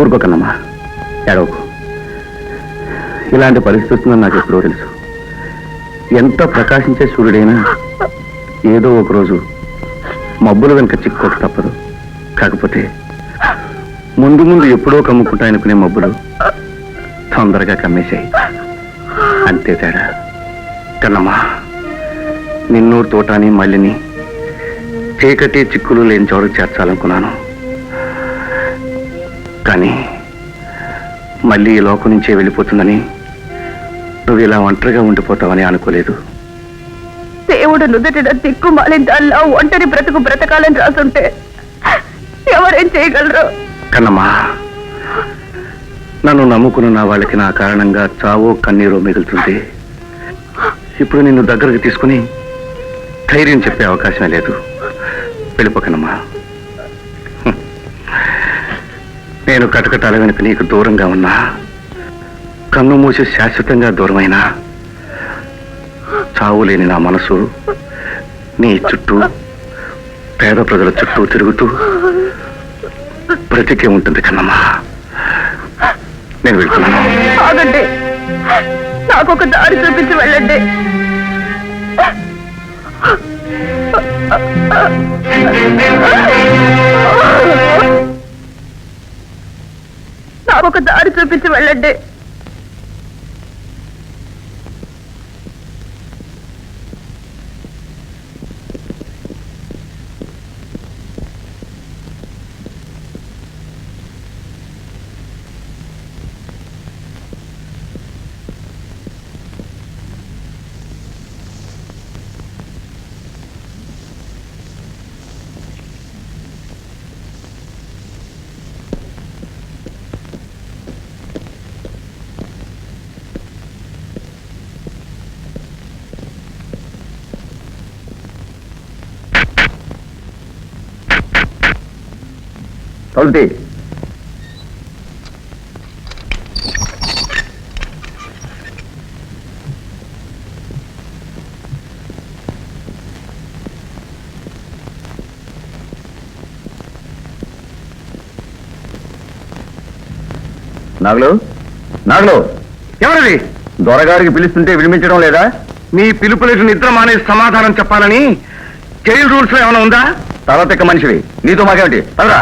ఊరుకోకన్నమ్మా. ఎడవకు ఇలాంటి పరిస్థితి వస్తుందని నాకు ఎప్పుడో తెలుసు. ఎంత ప్రకాశించే సూర్యుడైనా ఏదో ఒక రోజు మబ్బుల వెనుక చిక్కోక తప్పదు. కాకపోతే ముందు ముందు ఎప్పుడో కమ్ముకుంటాయనుకునే మబ్బులు తొందరగా కమ్మేశాయి. అంతే తేడా. కన్నమ్మా నిన్నూరు తోటాని మల్లిని చీకటి చిక్కులు లేని చోటుకు చేర్చాలనుకున్నాను. కానీ మళ్ళీ ఈ లోకం నుంచే వెళ్ళిపోతుందని నువ్వు ఇలా ఒంటరిగా ఉండిపోతావని అనుకోలేదు. దేవుడు నుదుటిన దిక్కు మాలిందల్లా ఒంటరి బ్రతుకు బ్రతకాలని రాసుంటే ఎవరేం చేయగలరు? కన్నమ్మా నన్ను నమ్ముకున్న నా వాళ్ళకి నా కారణంగా చావో కన్నీరో మిగులుతుంది. ఇప్పుడు నిన్ను దగ్గరకు తీసుకుని ధైర్యం చెప్పే అవకాశమే లేదు. వెళ్ళిపోకనమ్మా నేను కటకటాల వెనుక నీకు దూరంగా ఉన్నా కన్ను మూసి శాశ్వతంగా దూరమైనా చావు లేని నా మనసు నీ చుట్టూ పేద ప్రజల చుట్టూ తిరుగుతూ బ్రతికే ఉంటుంది కన్నమ్మా. నేను వెళ్తున్నాను. ఆగండి. నాకు ఒక దారి చూపించి వెళ్ళండి. నాకు చూపించి వెళ్ళండి. తలుపుతీ నాగులు నాగులు. ఎవరిది? దొరగారికి పిలుస్తుంటే వినిపించడం లేదా? నీ పిలుపులకు నిద్ర మానే సమాధానం చెప్పాలని జైలు రూల్స్లో ఏమైనా ఉందా? తల తెక్క మనిషివి. నీతో మాకేమిటి? పదరా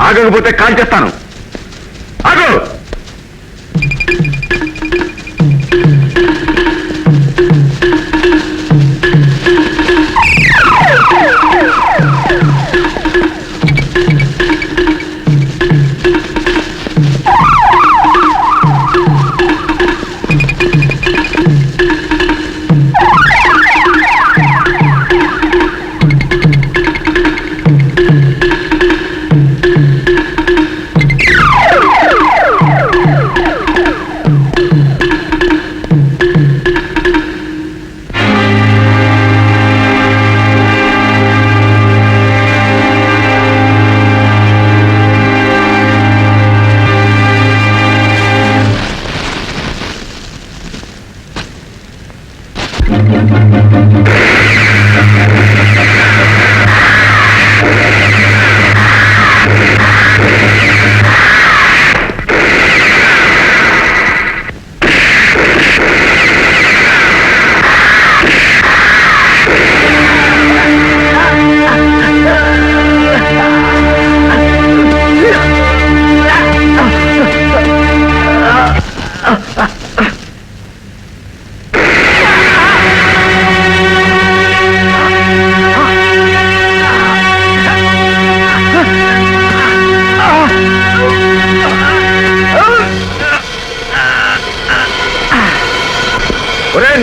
ఆగకపోతే కాల్ చేస్తాను. ఆగు!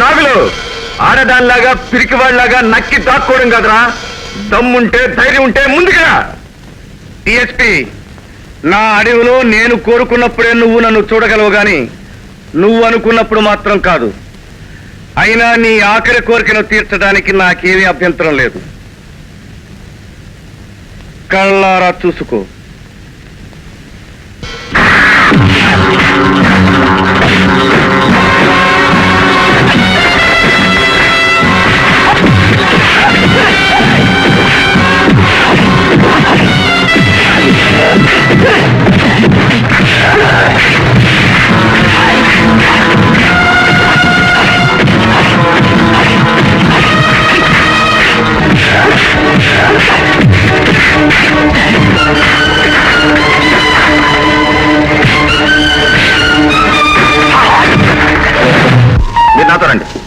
నాగులు ఆడదానిలాగా పిరికివాళ్ళలాగా నక్కి దాక్కోవడం కదరా. దమ్ముంటే ధైర్యం ఉంటే ముందుకురా. టిఎస్పి నా అడవిలో నేను కోరుకున్నప్పుడే నువ్వు నన్ను చూడగలవు గాని నువ్వు అనుకున్నప్పుడు మాత్రం కాదు. అయినా నీ ఆఖరి కోరికను తీర్చడానికి నాకేమీ అభ్యంతరం లేదు. కళ్ళారా చూసుకో. నాతో రండి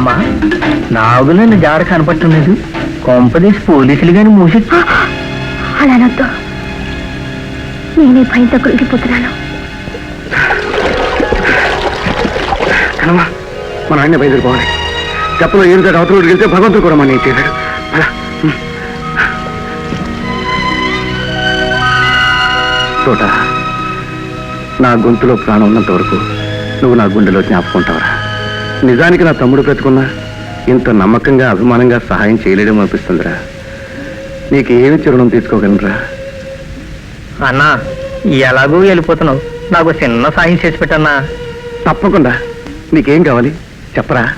అమ్మా నాగులని జాడ కనపట్టలేదు. కొంపదీసి పోలీసులు గాని మూసి అలా అనొద్దు. నేనే భయంతో కృంగిపోతున్నాను కనమా మన ఆయన బయలుదేరిపోవాలి. చెప్పలో ఏం సార్ అవతల వెళ్తే భగవంతుడు కూడా మన. హ్మ్. తోట నా గొంతులో ప్రాణం ఉన్నంత వరకు నువ్వు నా గుండెలో జ్ఞాపకుంటావరా నిజానికి నా తమ్ముడు బ్రతుకున్నా ఇంత నమ్మకంగా అభిమానంగా సహాయం చేయలేడేమో అనిపిస్తుందిరా. నీకు ఏమి చిరుణం తీసుకోగలరా అన్నా ఎలాగూ వెళ్ళిపోతున్నావు. నాకు చిన్న సాయం చేసి పెట్టన్నా. తప్పకుండా. నీకేం కావాలి? చెప్పరా?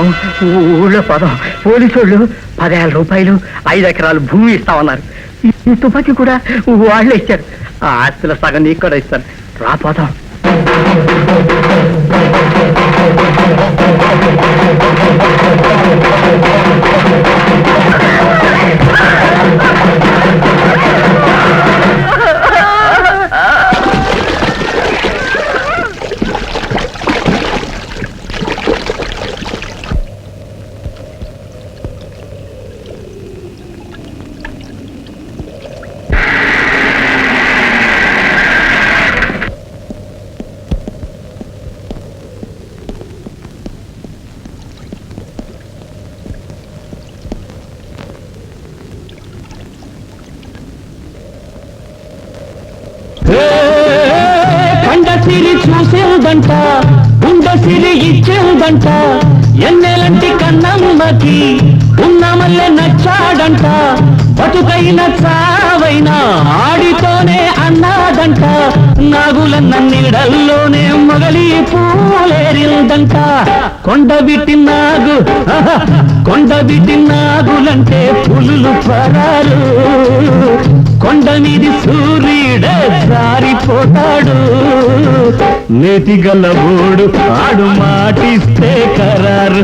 పదం ఊళ్ళో పదం పోలీసోళ్ళు వాళ్ళు పదివేల రూపాయలు ఐదు ఎకరాలు భూమి ఇస్తామన్నారు. ఈ- తుపాకీ కూడా వాళ్ళే ఇచ్చారు. ఆ ఆస్తుల సగం నీకు కూడా ఇస్తాను. రా పదం. సిరి చూసేదంట ఉండసిరి ఇచ్చేదంట ఎన్నెలంటి కన్నమ్మకి ఉన్న మల్లె నచ్చాడంట బతుకైన చావైనా ఆడితోనే అన్నాదంట నాగులన్న నీడల్లోనే మొగలి పూలేరిందంట. కొండబిట్టి నాగు ఆహా, నాగులంటే పులులు పరారు. కొండ మీది సూర్యుడ జారిపోతాడు. నేతి గల్లబోడు ఆడు మాటిస్తే కరారు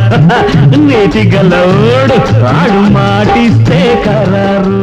నేతి గల్లబోడు ఆడు మాటిస్తే కరారు